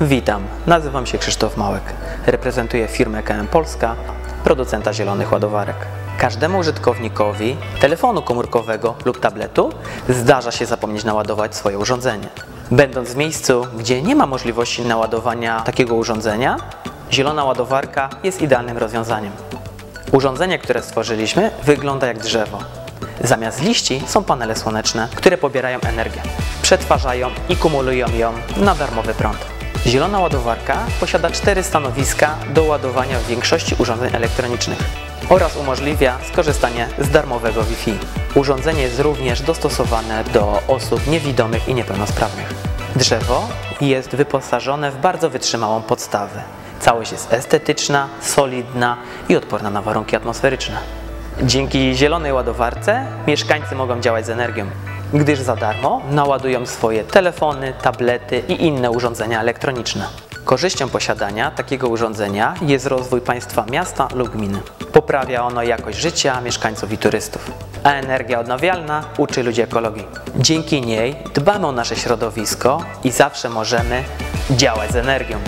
Witam, nazywam się Krzysztof Małek. Reprezentuję firmę KM Polska, producenta zielonych ładowarek. Każdemu użytkownikowi telefonu komórkowego lub tabletu zdarza się zapomnieć naładować swoje urządzenie. Będąc w miejscu, gdzie nie ma możliwości naładowania takiego urządzenia, zielona ładowarka jest idealnym rozwiązaniem. Urządzenie, które stworzyliśmy, wygląda jak drzewo. Zamiast liści są panele słoneczne, które pobierają energię, przetwarzają i kumulują ją na darmowy prąd. Zielona ładowarka posiada cztery stanowiska do ładowania w większości urządzeń elektronicznych oraz umożliwia skorzystanie z darmowego Wi-Fi. Urządzenie jest również dostosowane do osób niewidomych i niepełnosprawnych. Drzewo jest wyposażone w bardzo wytrzymałą podstawę. Całość jest estetyczna, solidna i odporna na warunki atmosferyczne. Dzięki zielonej ładowarce mieszkańcy mogą działać z energią, gdyż za darmo naładują swoje telefony, tablety i inne urządzenia elektroniczne. Korzyścią posiadania takiego urządzenia jest rozwój państwa, miasta lub gminy. Poprawia ono jakość życia mieszkańców i turystów, a energia odnawialna uczy ludzi ekologii. Dzięki niej dbamy o nasze środowisko i zawsze możemy działać z energią.